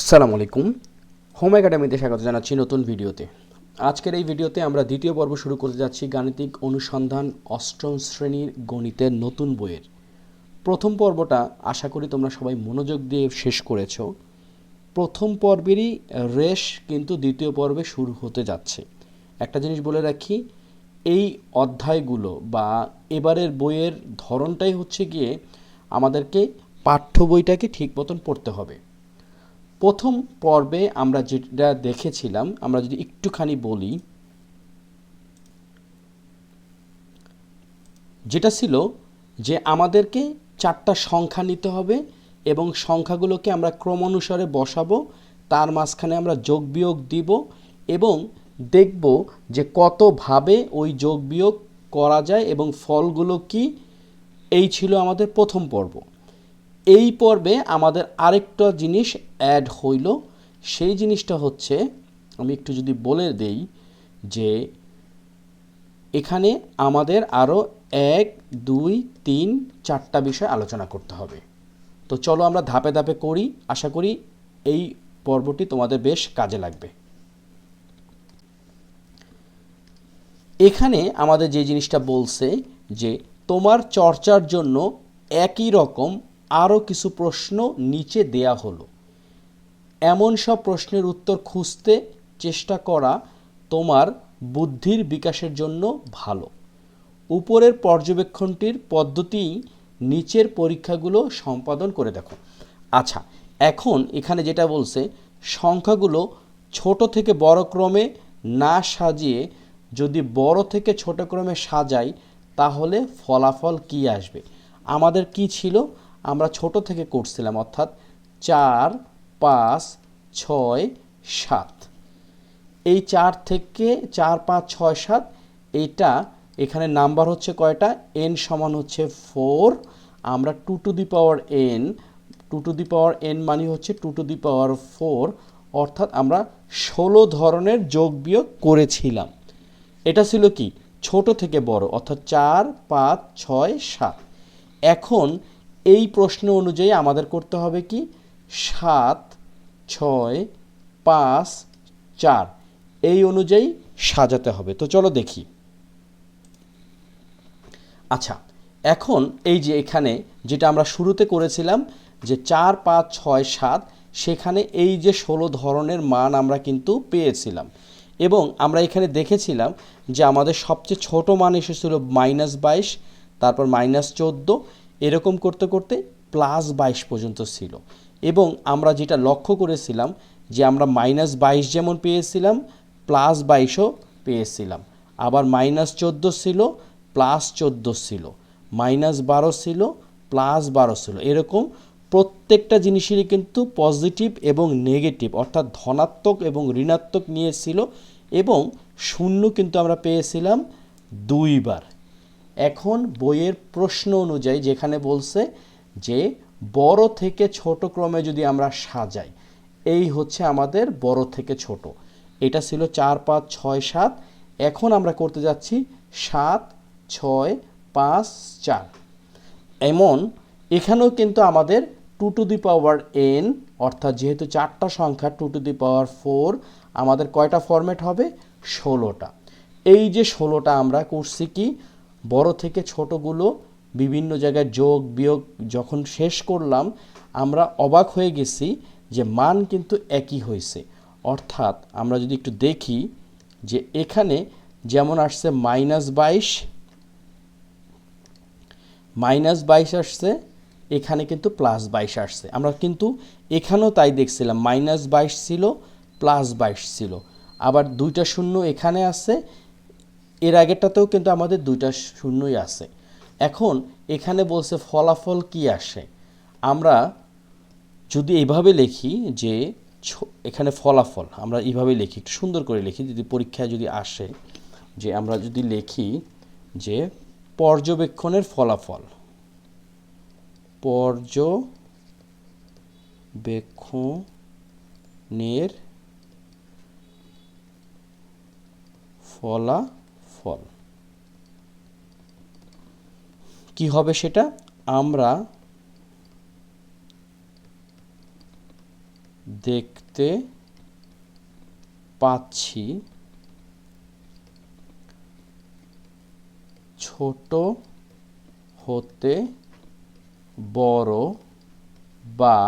আসসালামু আলাইকুম। হোম একাডেমিতে স্বাগত জানাচ্ছি নতুন ভিডিওতে। আজকের এই ভিডিওতে আমরা দ্বিতীয় পর্ব শুরু করতে যাচ্ছি গাণিতিক অনুসন্ধান অষ্টম শ্রেণির গণিতের নতুন বইয়ের। প্রথম পর্বটা আশা করি তোমরা সবাই মনোযোগ দিয়ে শেষ করেছ। প্রথম পর্বেরই রেশ কিন্তু দ্বিতীয় পর্বে শুরু হতে যাচ্ছে। একটা জিনিস বলে রাখি, এই অধ্যায়গুলো বা এবারের বইয়ের ধরনটাই হচ্ছে গিয়ে আমাদেরকে পাঠ্য বইটাকে ঠিক মতন পড়তে হবে। প্রথম পর্বে আমরা যেটা দেখেছিলাম, আমরা যদি একটুখানি বলি, যেটা ছিল যে আমাদেরকে চারটা সংখ্যা নিতে হবে এবং সংখ্যাগুলোকে আমরা ক্রম অনুসারে বসাবো, তার মাঝখানে আমরা যোগ বিয়োগ দিব এবং দেখব যে কতভাবে ওই যোগ বিয়োগ করা যায় এবং ফলগুলো কি, এই ছিল আমাদের প্রথম পর্ব। এই পর্বে আমাদের আরেকটা জিনিস অ্যাড হইল। সেই জিনিসটা হচ্ছে, আমি একটু যদি বলে দেই যে এখানে আমাদের আরও এক, দুই, তিন, চারটা বিষয় আলোচনা করতে হবে। তো চলো আমরা ধাপে ধাপে করি। আশা করি এই পর্বটি তোমাদের বেশ কাজে লাগবে। এখানে আমাদের যে জিনিসটা বলছে যে তোমার চর্চার জন্য একই রকম আরও কিছু প্রশ্ন নিচে দেয়া হলো। এমন সব প্রশ্নের উত্তর খুঁজতে চেষ্টা করা তোমার বুদ্ধির বিকাশের জন্য ভালো। উপরের পর্যবেক্ষণটির পদ্ধতি নিচের পরীক্ষাগুলো সম্পাদন করে দেখো। আচ্ছা এখন এখানে যেটা বলছে, সংখ্যাগুলো ছোট থেকে বড় ক্রমে না সাজিয়ে যদি বড় থেকে ছোট ক্রমে সাজাই, তাহলে ফলাফল কি আসবে? আমাদের কি ছিল? আমরা ছোট থেকে করছিলাম অর্থাৎ চার, পাঁচ, ছয়, সাত। এই চার থেকে চার, পাঁচ, ছয়, সাত, এইটা এখানে নাম্বার হচ্ছে কয়টা? এন সমান হচ্ছে ফোর আমরা two to the power n two to the power n মানে হচ্ছে two to the power four অর্থাৎ আমরা ষোলো ধরনের যোগ বিয়োগ করেছিলাম। এটা ছিল কি? ছোট থেকে বড়, অর্থাৎ চার, পাঁচ, ছয়, সাত। এখন এই প্রশ্ন অনুযায়ী আমাদের করতে হবে কি? সাত, ছয়, পাঁচ, চার। এই অনুযায়ী সাজাতে হবে। তো চলো দেখি। আচ্ছা এখন এই যে এখানে যেটা আমরা শুরুতে করেছিলাম, যে চার, পাঁচ, ছয়, সাত, সেখানে এই যে ষোলো ধরনের মান আমরা কিন্তু পেয়েছিলাম। এবং আমরা এখানে দেখেছিলাম যে আমাদের সবচেয়ে ছোট মান এসেছিল মাইনাস বাইশ, তারপর মাইনাস চোদ্দ এরকম করতে করতে প্লাস বাইশ পর্যন্ত ছিল। এবং আমরা যেটা লক্ষ্য করেছিলাম যে আমরা মাইনাস বাইশ যেমন পেয়েছিলাম, প্লাস বাইশও পেয়েছিলাম। আবার মাইনাস চোদ্দ ছিল, প্লাস চোদ্দ ছিল। মাইনাস বারো ছিল, প্লাস বারো ছিল। এরকম প্রত্যেকটা জিনিসেরই কিন্তু পজিটিভ এবং নেগেটিভ, অর্থাৎ ধনাত্মক এবং ঋণাত্মক নিয়েছিল এবং শূন্য কিন্তু আমরা পেয়েছিলাম দুইবার। এখন বইয়ের প্রশ্ন অনুযায়ী যেখানে বলছে যে বড় থেকে ছোট ক্রমে যদি আমরা সাজাই, এই হচ্ছে আমাদের বড় থেকে ছোট। এটা ছিল চার, পাঁচ, ছয়, সাত। এখন আমরা করতে যাচ্ছি সাত, ছয়, পাঁচ, চার। এমন, এখানেও কিন্তু আমাদের two to the power n, অর্থাৎ যেহেতু চারটা সংখ্যা, two to the power four, আমাদের কয়টা ফরম্যাট হবে? ষোলোটা। এই যে ষোলোটা আমরা করছি কি? বড় থেকে ছোটগুলো বিভিন্ন জায়গায় যোগ, বিয়োগ যখন শেষ করলাম, আমরা অবাক হয়ে গেছি যে মান কিন্তু একই হয়েছে। অর্থাৎ আমরা যদি একটু দেখি যে এখানে যেমন আসছে মাইনাস বাইশ মাইনাস বাইশ আসছে, এখানে কিন্তু প্লাস বাইশ আসছে। আমরা কিন্তু এখানেও তাই দেখছিলাম, মাইনাস বাইশ ছিল, প্লাস বাইশ ছিল। আবার দুইটা শূন্য এখানে আছে এর আগেরটাতেও কিন্তু আমাদের দুইটা শূন্যই আছে। এখন এখানে বলছে ফলাফল কি আসে? আমরা যদি এইভাবে লিখি যে এখানে ফলাফল, আমরা এইভাবে লিখি, একটু সুন্দর করে লিখি, যদি পরীক্ষায় যদি আসে যে আমরা যদি লিখি যে পর্যবেক্ষণের ফলাফল, পর্যবেক্ষণের ফলাফল কি হবে সেটা? আমরা দেখতে পাচ্ছি ছোট হতে বড় বা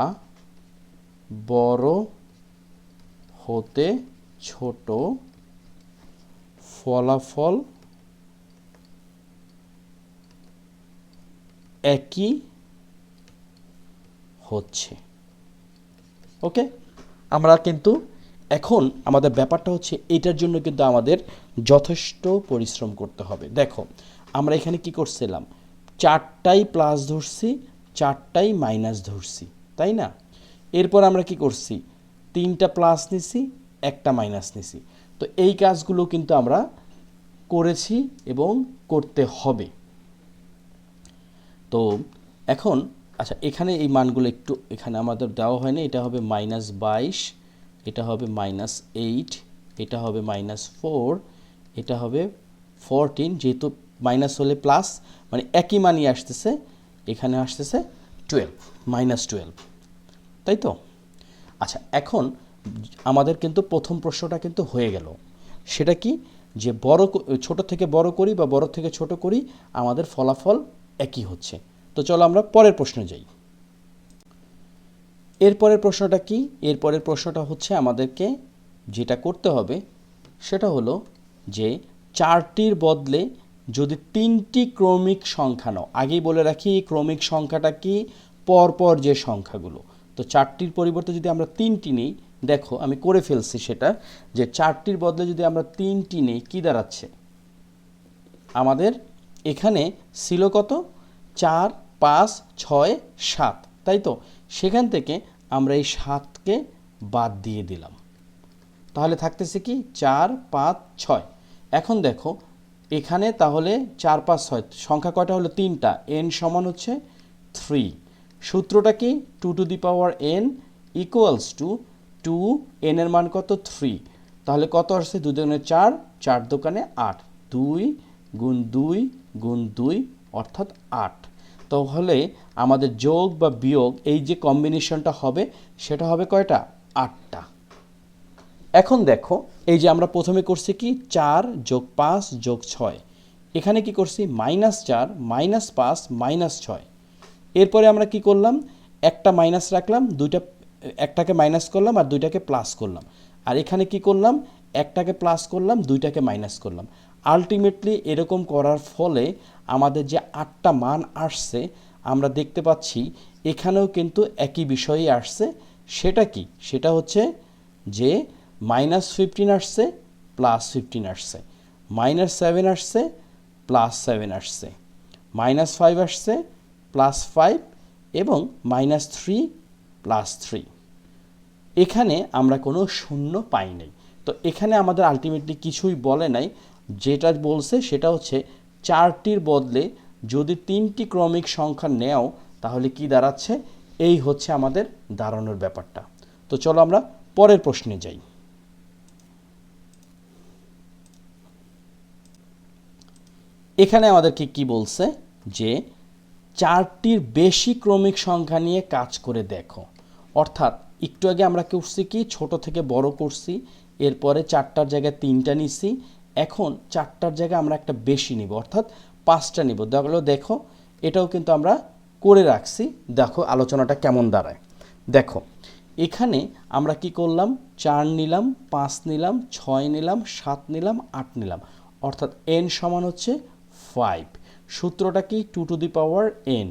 বড় হতে ছোট ফলাফল একই হচ্ছে। ওকে? আমরা কিন্তু এখন আমাদের ব্যাপারটা হচ্ছে এটার জন্য কিন্তু আমাদের যথেষ্ট পরিশ্রম করতে হবে। দেখো, আমরা এখানে কি করছিলাম? চারটাই প্লাস ধরছি, চারটাই মাইনাস ধরছি, তাই না? এরপর আমরা কি করছি? তিনটা প্লাস নিছি, একটা মাইনাস নিছি। তো এই কাজগুলো কিন্তু আমরা করেছি এবং করতে হবে। তো এখন আচ্ছা এখানে এই মানগুলো একটু, এখানে আমাদের দেওয়া হয়নি, এটা হবে মাইনাস বাইশ, এটা হবে মাইনাস এইট এটা হবে মাইনাস ফোর এটা হবে ফোরটিন যেহেতু মাইনাস হলে প্লাস মানে একই মানই আসতেছে, এখানে আসতেছে টুয়েলভ মাইনাস টুয়েলভ তাই তো? আচ্ছা এখন আমাদের কিন্তু প্রথম প্রশ্নটা কিন্তু হয়ে গেল। সেটা কি? যে বড় ছোট থেকে বড় করি বা বড় থেকে ছোট করি, আমাদের ফলাফল একই হচ্ছে। তো চলো আমরা পরের প্রশ্নে যাই। এরপরের প্রশ্নটা কি? এরপরের প্রশ্নটা হচ্ছে আমাদেরকে যেটা করতে হবে, সেটা হলো যে চারটির বদলে যদি তিনটি ক্রমিক সংখ্যা নাও, আগেই বলে রাখি, ক্রমিক সংখ্যাটা কি? পরপর যে সংখ্যাগুলো। তো চারটির পরিবর্তে যদি আমরা তিনটি নিই দেখো, আমি করে ফেলছি সেটা যে চারটির বদলে যদি আমরা তিনটি নিই, কী দাঁড়াচ্ছে? আমাদের এখানে ছিল কত? চার, পাঁচ, ছয়, সাত। তাই তো? সেখান থেকে আমরা এই সাতকে বাদ দিয়ে দিলাম। তাহলে থাকতেছে কি? চার, পাঁচ, ছয়। এখন দেখো, এখানে তাহলে চার, পাঁচ, ছয়, সংখ্যা কয়টা হলো? তিনটা। এন সমান হচ্ছে থ্রি সূত্রটা কি? Two to the power n equals two to এনের মান কত? থ্রি তাহলে কত আসছে? দুই দোকানে চার চার দোকানে আট। দুই গুণ দুই গুণ দুই, অর্থাৎ আট। তাহলে আমাদের যোগ বা বিয়োগ, এই যে কম্বিনেশনটা হবে, সেটা হবে কয়টা? আটটা। এখন দেখো, এই যে আমরা প্রথমে করছি কি? চার যোগ পাঁচ যোগ ছয়। এখানে কি করছি? মাইনাস চার, মাইনাস পাঁচ, মাইনাস ছয়। এরপরে আমরা কি করলাম? একটা মাইনাস রাখলাম, দুইটা একটাকে মাইনাস করলাম আর দুইটাকে প্লাস করলাম। আর এখানে কি করলাম? একটাকে প্লাস করলাম, দুইটাকে মাইনাস করলাম। আলটিমেটলি এরকম করার ফলে আমাদের যে আটটা মান আসছে, আমরা দেখতে পাচ্ছি এখানেও কিন্তু একই বিষয়ই আসছে। সেটা কি? সেটা হচ্ছে যে মাইনাস ফিফটিন আসছে প্লাস ফিফটিন আসছে। মাইনাস সেভেন আসছে প্লাস সেভেন আসছে। মাইনাস ফাইভ আসছে প্লাস ফাইভ এবং মাইনাস থ্রি প্লাস থ্রি এখানে আমরা কোনো শূন্য পাই নাই। তো এখানে আমাদের আলটিমেটলি কিছুই বলে নাই। যেটা বলছে সেটা হচ্ছে চারটির বদলে যদি তিনটি ক্রমিক সংখ্যা নেও, তাহলে কি দাঁড়াচ্ছে? এই হচ্ছে আমাদের দাঁড়ানোর ব্যাপারটা। তো চলো আমরা পরের প্রশ্নে যাই। এখানে আমাদেরকে কি বলছে? যে চারটির বেশি ক্রমিক সংখ্যা নিয়ে কাজ করে দেখো। অর্থাৎ একটু আগে আমরা করছি কি, ছোট থেকে বড় করছি, এরপরে চারটার জায়গায় তিনটা নিছি, এখন চারটার জায়গায় আমরা একটা বেশি নিব, অর্থাৎ পাঁচটা নিব। দেখল দেখো, এটাও কিন্তু আমরা করে রাখছি। দেখো আলোচনাটা কেমন দাঁড়ায়। দেখো, এখানে আমরা কি করলাম? চার নিলাম, পাঁচ নিলাম, ছয় নিলাম, সাত নিলাম, আট নিলাম। অর্থাৎ এন সমান হচ্ছে ফাইভ সূত্রটা কি? Two to the power n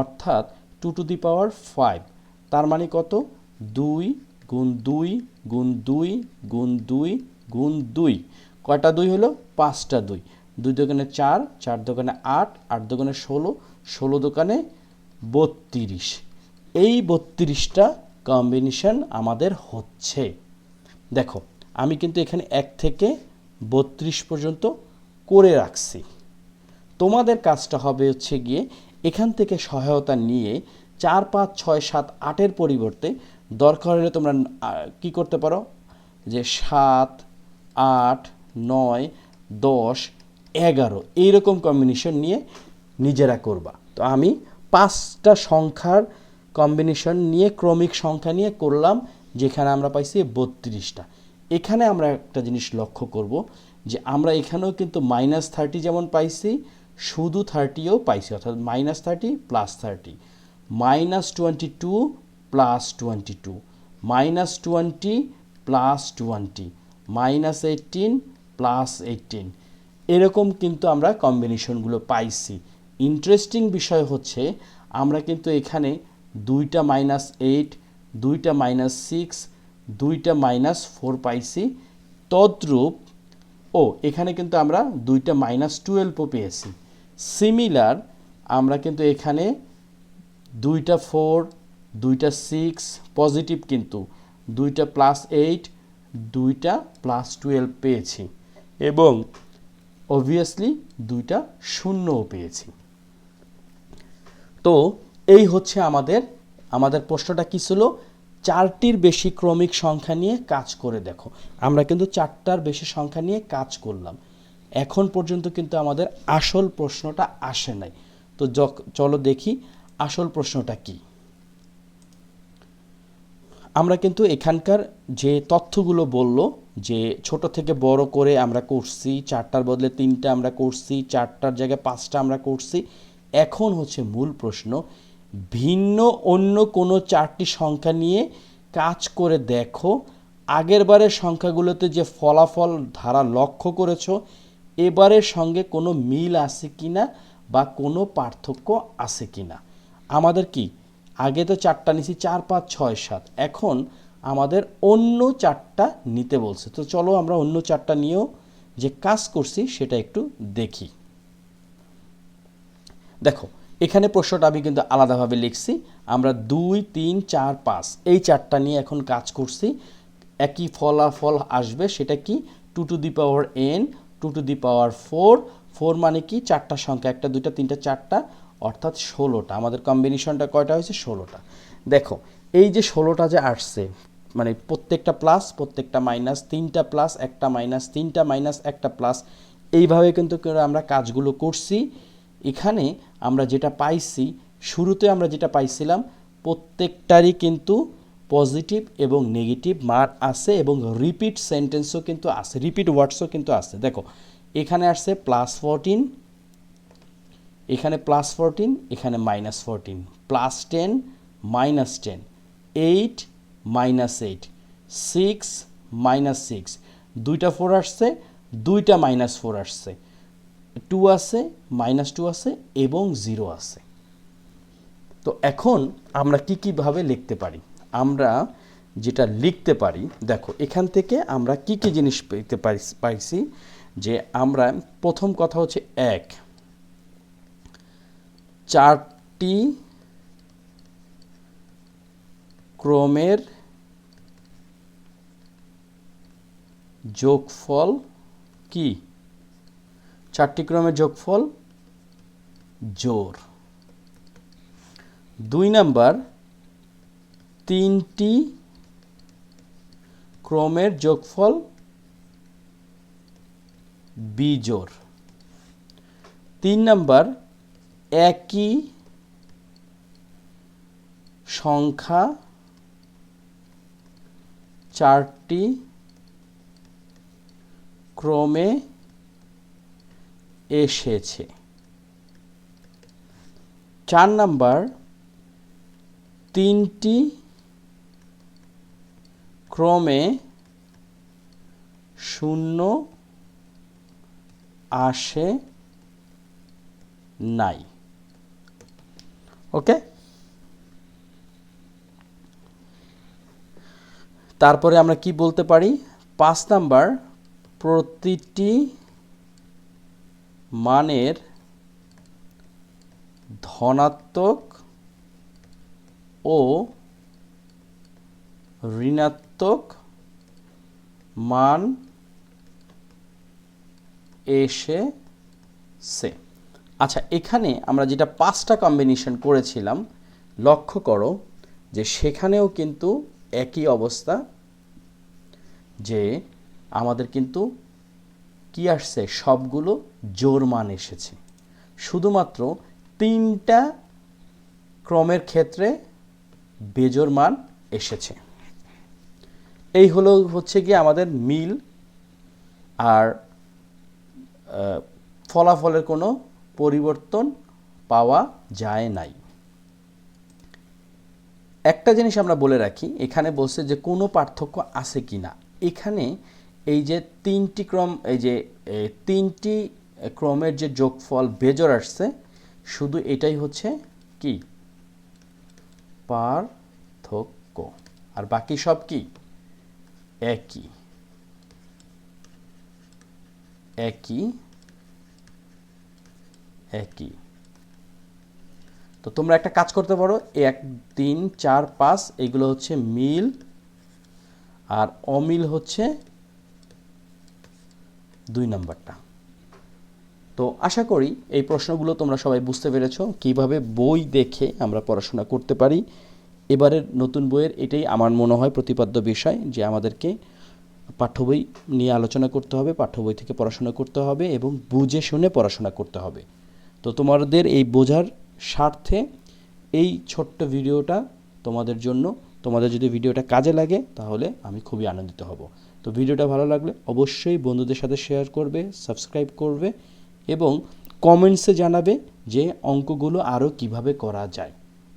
অর্থাৎ two to the power five তার মানে কত? দুই গুণ দুই গুণ দুই গুণ দুই গুণ দুই। কয়টা দুই হলো? পাঁচটা দুই। দুই দোকানে চার চার দোকানে আট আট দোকানে ষোলো ষোলো দোকানে বত্রিশ। এই বত্রিশটা কম্বিনেশন আমাদের হচ্ছে। দেখো, আমি কিন্তু এখানে এক থেকে বত্রিশ পর্যন্ত করে রাখছি। তোমাদের কাজটা হবে হচ্ছে গিয়ে এখান থেকে সহায়তা নিয়ে চার পাঁচ ছয় সাত আটের পরিবর্তে দরকার হলে তোমরা কি করতে পারো? যে সাত, আট, নয়, দশ, এগারো এইরকম কম্বিনেশন নিয়ে নিজেরা করবা। তো আমি পাঁচটা সংখ্যার কম্বিনেশন নিয়ে ক্রমিক সংখ্যা নিয়ে করলাম, যেখানে আমরা পাইছি বত্রিশটা। এখানে আমরা একটা জিনিস লক্ষ্য করব যে আমরা এখানেও কিন্তু মাইনাস থার্টি যেমন পাইছি শুধু থার্টিও পাইছি, অর্থাৎ minus thirty plus thirty minus twenty two plus twenty two minus twenty plus twenty minus eighteen plus eighteen এরকম কিন্তু আমরা কম্বিনেশনগুলো পাইছি। ইন্টারেস্টিং বিষয় হচ্ছে, আমরা কিন্তু এখানে দুইটা মাইনাস এইট দুইটা মাইনাস সিক্স দুইটা মাইনাস ফোর পাইছি। তদ্রূপ, ও, এখানে কিন্তু আমরা দুইটা মাইনাস টুয়েলভও পেয়েছি। সিমিলার আমরা কিন্তু এখানে দুইটা ফোর দুইটা সিক্স পজিটিভ কিন্তু দুইটা প্লাস এইট দুইটা প্লাস টুয়েলভ পেয়েছি। এবং অবভিয়াসলি দুইটা শূন্যও পেয়েছি। তো এই হচ্ছে আমাদের আমাদের প্রশ্নটা কী ছিল? চারটির বেশি ক্রমিক সংখ্যা নিয়ে কাজ করে দেখো। আমরা কিন্তু চারটার বেশি সংখ্যা নিয়ে কাজ করলাম। এখন পর্যন্ত কিন্তু আমাদের আসল প্রশ্নটা আসে নাই। তো চলো দেখি আসল প্রশ্নটা কি। আমরা কিন্তু এখানকার যে তথ্যগুলো বলল, যে ছোট থেকে বড় করে আমরা করছি, চারটার বদলে তিনটা আমরা করছি, চারটার জায়গায় পাঁচটা আমরা করছি, এখন হচ্ছে মূল প্রশ্ন, ভিন্ন অন্য কোনো চারটি সংখ্যা নিয়ে কাজ করে দেখো, আগের বারের সংখ্যাগুলোতে যে ফলাফল, ধারা লক্ষ্য করেছ এবারের সঙ্গে কোনো মিল আছে কি না বা কোনো পার্থক্য আছে কি না আমাদের কি? আগে তো চারটা নিছি, চার, পাঁচ, ছয়, সাত। এখন আমাদের অন্য চারটা নিতে বলছে। তো চলো আমরা অন্য চারটা নিয়েও যে কাজ করছি সেটা একটু দেখি। দেখো, এখানে প্রশ্নটা আমি কিন্তু আলাদাভাবে লিখছি। আমরা দুই, তিন, চার, পাঁচ, এই চারটা নিয়ে এখন কাজ করছি। একই ফলাফল আসবে, সেটা কি? Two to the power n two to the power four four মানে কি? চারটা সংখ্যা, একটা, দুইটা, তিনটা, চারটা, অর্থাৎ ষোলোটা। আমাদের কম্বিনেশনটা কয়টা হয়েছে? ষোলোটা। দেখো, এই যে ষোলোটা যে আসছে মানে প্রত্যেকটা প্লাস প্রত্যেকটা মাইনাস তিনটা প্লাস একটা মাইনাস তিনটা মাইনাস একটা প্লাস এইভাবে কিন্তু আমরা কাজগুলো করছি। এখানে আমরা যেটা পাইছি, শুরুতে আমরা যেটা পাইছিলাম, প্রত্যেকটারই কিন্তু পজিটিভ এবং নেগেটিভ মার্ক আছে এবং রিপিট সেন্টেন্সও কিন্তু আছে রিপিট ওয়ার্ডসও কিন্তু আছে। দেখো, এখানে আসছে প্লাস ফোরটিন এখানে প্লাস ফোরটিন এখানে minus fourteen plus ten minus ten eight minus eight six minus six দুইটা ফোর আসছে, দুইটা মাইনাস ফোর আসছে। টু আছে মাইনাস টু আছে এবং জিরো আছে। তো এখন আমরা কি কীভাবে লিখতে পারি? আমরা যেটা লিখতে পারি, দেখো, এখান থেকে আমরা কি কি জিনিস পেতে পাইছি যে আমরা, প্রথম কথা হচ্ছে এক। চারটি ক্রমের যোগফল কি? চারটি ক্রমের যোগফল? জোর দুই নাম্বার তিনটি ক্রমের যোগফল বিজোড় তিন নাম্বার একই সংখ্যা চারটি ক্রমে এসেছে। চার নাম্বার তিনটি ক্রমে শূন্য আসে নাই। ওকে? তারপরে আমরা কি বলতে পারি? পাঁচ নাম্বার, প্রতিটি মানের ধনাত্মক ও ঋণাত্মক মান এসেছে আচ্ছা এখানে আমরা যেটা পাঁচটা কম্বিনেশন করেছিলাম, লক্ষ্য করো যে সেখানেও কিন্তু একই অবস্থা, যে আমাদের কিন্তু কি আসছে? সবগুলো জোর মান এসেছে। শুধুমাত্র তিনটা ক্রমের ক্ষেত্রে বেজোর মান এসেছে। এই হলো হচ্ছে কি আমাদের মিল আর ফলাফলের কোনো পরিবর্তন পাওয়া যায় নাই। একটা জিনিস আমরা বলে রাখি, এখানে বলছে যে কোনো পার্থক্য আছে কি না। এখানে এই যে তিনটি ক্রম, এই যে তিনটি ক্রমের যে যোগফল বেজর আসছে, শুধু এটাই হচ্ছে কি? পার্থক্য। আর বাকি সব কি? একই একই একই তো তোমরা একটা কাজ করতে পারো। এক, তিন, চার, পাঁচ, এগুলো হচ্ছে মিল। আর অমিল হচ্ছে দুই নাম্বারটা। তো আশা করি এই প্রশ্নগুলো তোমরা সবাই বুঝতে পেরেছ। কীভাবে বই দেখে আমরা পড়াশোনা করতে পারি। এবারের নতুন বইয়ের এটাই আমার মনে হয় প্রতিপাদ্য বিষয় যে আমাদেরকে পাঠ্য বই নিয়ে আলোচনা করতে হবে, পাঠ্য বই থেকে পড়াশোনা করতে হবে এবং বুঝে শুনে পড়াশোনা করতে হবে। তো তোমাদের এই বোঝার স্বার্থে এই ছোট্ট ভিডিওটা তোমাদের জন্য। তোমাদের যদি ভিডিওটা কাজে লাগে তাহলে আমি খুবই আনন্দিত হব। তো ভিডিওটা ভালো লাগলে অবশ্যই বন্ধুদের সাথে শেয়ার করবে, সাবস্ক্রাইব করবে এবং কমেন্টসে জানাবে যে অঙ্কগুলো আরও কীভাবে করা যায়।